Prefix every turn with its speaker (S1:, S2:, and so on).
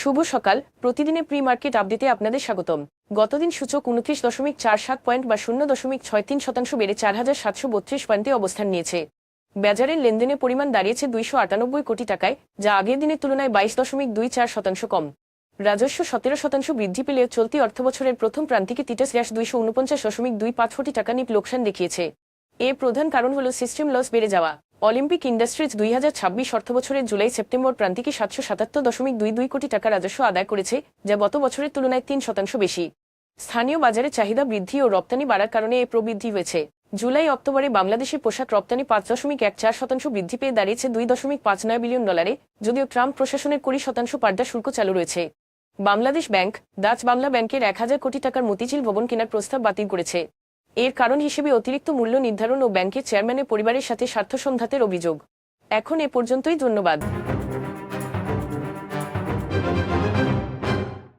S1: শুভ সকাল। প্রতিদিনে pre market আপডেটে আপনাদের স্বাগতম। গতদিন সূচক উনত্রিশ দশমিক চার সাত পয়েন্ট বা শূন্য দশমিক ছয় তিন শতাংশ বেড়ে চার হাজার সাতশো বত্রিশ পয়েন্টে অবস্থান নিয়েছে। বাজারের লেনদেনের পরিমাণ দাঁড়িয়েছে দুইশো আটানব্বই কোটি টাকায়, যা আগের দিনের তুলনায় বাইশ দশমিক দুই চার শতাংশ কম। রাজস্ব সতেরো শতাংশ বৃদ্ধি পেলেও চলতি অর্থবছরের প্রথম প্রান্তিকে তিটাস গ্যাস দুইশো উনপঞ্চাশ দশমিক দুই পাঁচ কোটি টাকা নিট লোকসান দেখিয়েছে। এর প্রধান কারণ হল সিস্টেম লস বেড়ে যাওয়া। অলিম্পিক ইন্ডাস্ট্রিজ দুই হাজার ছাব্বিশ অর্থবছরের জুলাই সেপ্টেম্বর প্রান্তিকে সাতশো সাতাত্তর দশমিক দুই দুই কোটি টাকা রাজস্ব আদায় করেছে, যা গত বছরের তুলনায় তিন শতাংশ বেশি। স্থানীয় বাজারে চাহিদা বৃদ্ধি ও রপ্তানি বাড়ার কারণে এ প্রবৃদ্ধি হয়েছে। জুলাই অক্টোবরে বাংলাদেশের পোশাক রপ্তানি পাঁচ দশমিক এক চার শতাংশ বৃদ্ধি পেয়ে দাঁড়িয়েছে দুই দশমিক পাঁচ নয় বিলিয়ন ডলারে, যদিও ট্রাম্প প্রশাসনের কুড়ি শতাংশ পার্দা শুল্ক চালু রয়েছে। বাংলাদেশ ব্যাংক, ডাচ বাংলা ব্যাংকের এক হাজার কোটি টাকার মতিঝিল ভবন কেনার প্রস্তাব বাতিল করেছে। এর কারণ হিসেবে অতিরিক্ত মূল্য নির্ধারণ ও ব্যাংকের চেয়ারম্যানের পরিবারের সাথে স্বার্থ সন্ধাতের অভিযোগ। এখন এ পর্যন্তই, ধন্যবাদ।